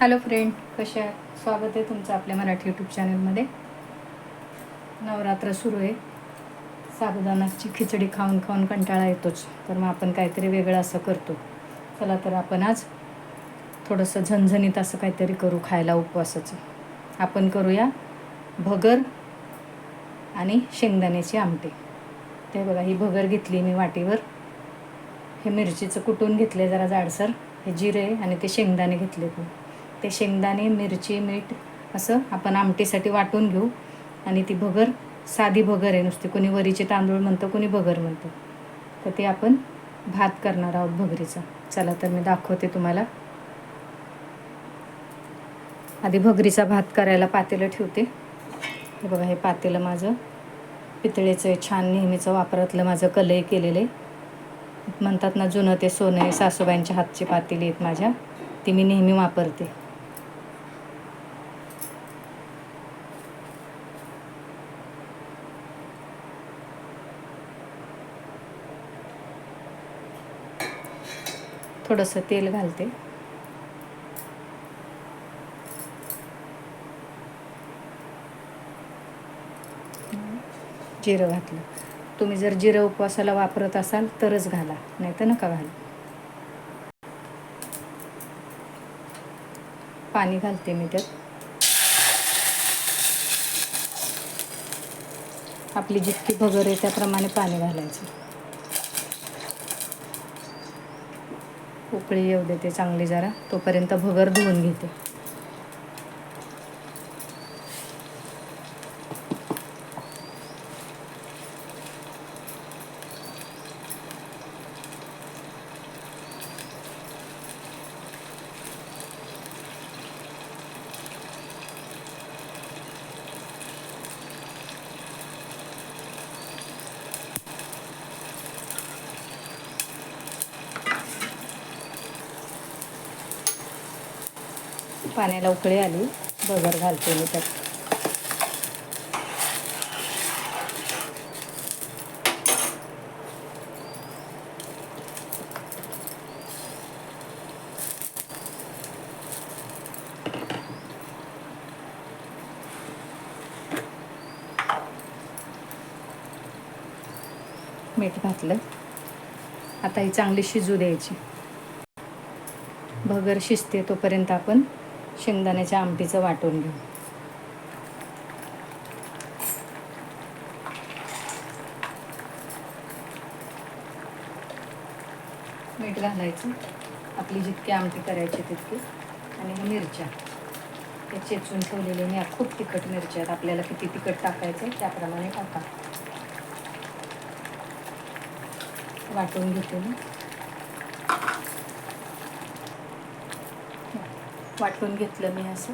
Hello friend कशा आहे स्वागत आहे तुमचं आपल्या मराठी यूट्यूब चॅनलमध्ये नवरात्र सुरू आहे. साबुदाणाची खिचडी खाऊन खाऊन कंटाळा येतोच. तर मग आपण काहीतरी वेगळं असं करतो. चला तर आपण आज थोडंसं झणझणीत असं काहीतरी करू खायला उपवासाचं. आपण करूया भगर आणि शेंगदाण्याची आमटी. ते बघा ही भगर घेतली मी वाटीवर. हे मिरचीचं कुटून घेतले जरा जाडसर. हे जिरे आणि ते शेंगदाणे घेतले तू ते शेंगदाणे मिरची मीठ असं आपण आमटीसाठी वाटून घेऊ. आणि ती भगर साधी भगर आहे नुसती. कोणी वरीचे तांदूळ म्हणतं कोणी भगर म्हणतं. तर ते आपण भात करणार आहोत भगरीचा. चला तर मी दाखवते तुम्हाला. आधी भगरीचा भात करायला पातेलं ठेवते. हे बघा हे पातेलं माझं पितळेचं आहे छान नेहमीचं वापरातलं माझं कलई केलेलं आहे. म्हणतात ना जुनं ते सोनं आहे सासूबाईंच्या हातची पातेली आहेत माझ्या. ती मी नेहमी वापरते. थोडंसं तेल घालते. जिरं घातलं. तुम्ही जर जिरं उपवासाला वापरत असाल तरच घाला नाही तर नका घाला. पाणी घालते मी त्यात. आपली जितकी भगर आहे त्याप्रमाणे पाणी घालायचं. उकळी येऊ देते चांगली जरा. तोपर्यंत भगर धुवून घेते. पाण्याला उकळी आली. भगर घालते मी त्यात. मीठ घातलं. आता ही चांगली शिजू द्यायची. भगर शिजते तोपर्यंत आपण शेंगदाण्याच्या आमटीचं वाटून घेऊ. मीठ घालायचं. आपली जितकी आमटी करायची तितकी. आणि मिरच्या. ते चेचून ठेवलेले मी. खूप तिखट मिरच्या आहेत. आपल्याला किती तिखट टाकायचं आहे त्याप्रमाणे टाका. वाटून घेते मी. वाटून घेतलं मी असं.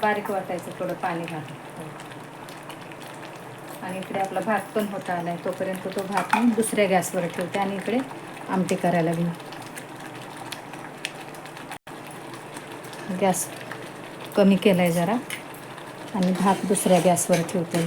बारीक वाटायचं थोडं पाणी घालून. आणि इकडे आपला भात पण होता आला आहे तोपर्यंत तो भात मी दुसऱ्या गॅसवर ठेवते आणि इकडे आमटी करायला घेऊ गॅस कमी केला आहे जरा. आणि भात दुसऱ्या गॅसवर ठेवते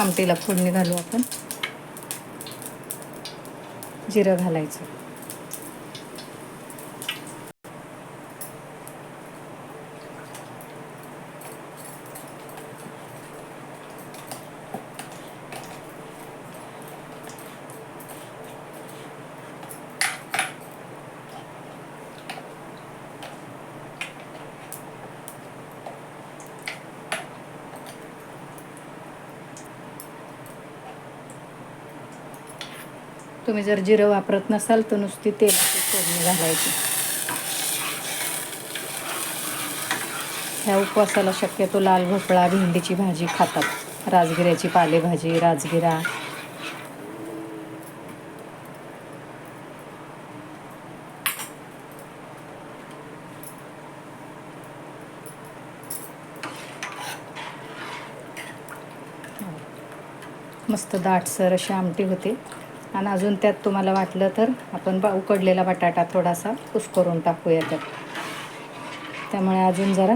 आमटीला फोडणी घालू आपण. जिरं घालायचं. तुम्ही जर जिरं वापरत नसाल तर नुसती तेलाची फोडणी घालायची. ह्या उपवासाला शक्यतो लाल भोपळा भेंडीची भाजी खातात. राजगिऱ्याची पालेभाजी राजगिरा. मस्त दाटसर अशी आमटी होते. आणि अजून त्यात तुम्हाला वाटलं तर आपण बा उकडलेला बटाटा थोडासा कुस्करून टाकूया त्यात. त्यामुळे अजून जरा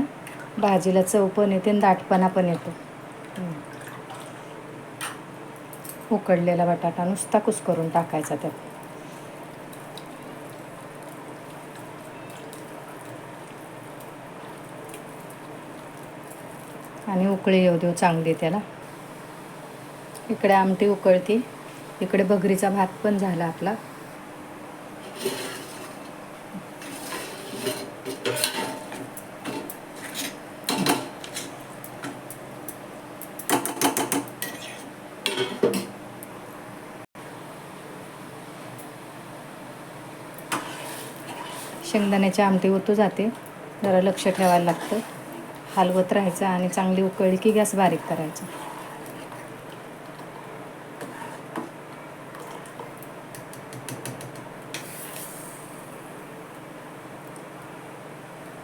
भाजीला चव पण येते आणि दाटपणा पण येतो. उकडलेला बटाटा नुसता कुस्करून टाकायचा त्यात. आणि उकळी येऊ देऊ चांगली त्याला. इकडे आमटी उकळती. इकडे भगरीचा भात पण झाला आपला. शेंगदाण्याची आमटी ओतू जाते. जरा लक्ष ठेवायला लागतं. हलवत राहायचं आणि चांगली उकळली की गॅस बारीक करायचा.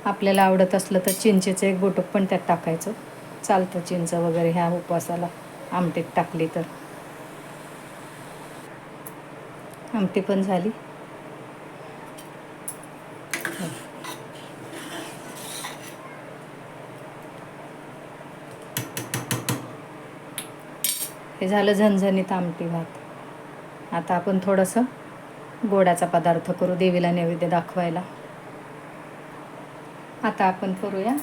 आपल्याला आवडत असलं तर चिंचेचं एक बोटक पण त्यात टाकायचं. चालतं चिंच वगैरे ह्या उपवासाला. आमटीत टाकली तर. आमटी पण झाली. हे झालं झणझणीत आमटी भात. आता आपण थोडंसं गोडाचा पदार्थ करू देवीला नैवेद्य दाखवायला. आता आपण करूया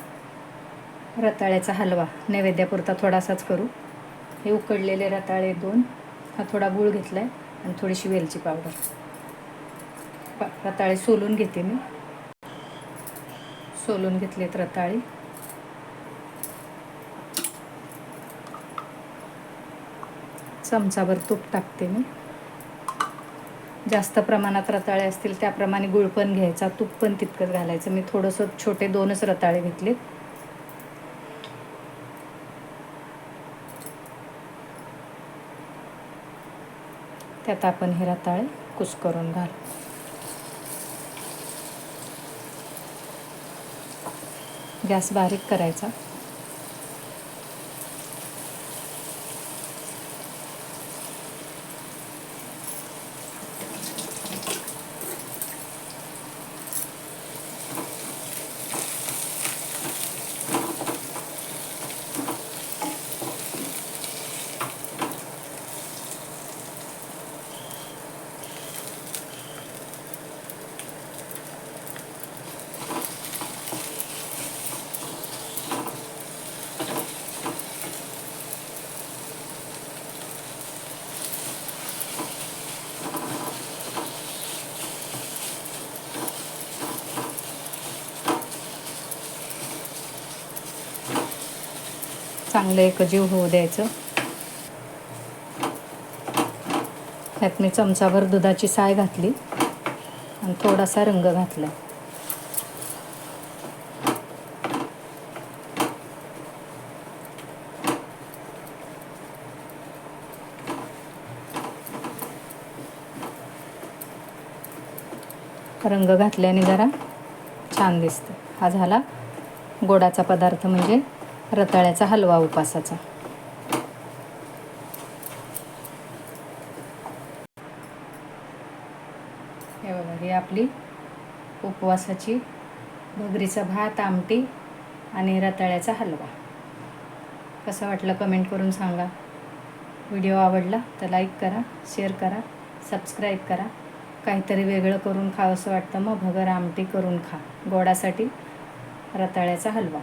रताळ्याचा हलवा. नैवेद्यापुरता थोडासाच करू. हे उकडलेले रताळे दोन. हा थोडा गूळ घेतला आहे आणि थोडीशी वेलची पावडर. प- रताळे सोलून घेते मी. सोलून घेतलेत रताळे. चमचाभर तूप टाकते मी. जास्त प्रमाणात रताळे असतील त्याप्रमाणे गुळ पण घ्यायचा तूप पण तितकंच घालायचं. मी थोडंसं छोटे दोनच रताळे घेतले त्यात आपण हे रताळे कुस करून घाल. गॅस बारीक करायचा. चांगलं एकजीव होऊ द्यायचं. त्यात मी चमचाभर दुधाची साय घातली आणि थोडासा रंग घातला. रंग घातल्याने जरा छान दिसतं. हा झाला गोडाचा पदार्थ म्हणजे रताळ्याचा हलवा उपासाचा. हे बघा ही आपली उपवासाची भगरीचा भात आमटी आणि रताळ्याचा हलवा. कसं वाटलं कमेंट करून सांगा. व्हिडिओ आवडला तर लाईक करा शेअर करा सबस्क्राईब करा. काहीतरी वेगळं करून खावंसं वाटतं मग भगर आमटी करून खा. गोडासाठी रताळ्याचा हलवा.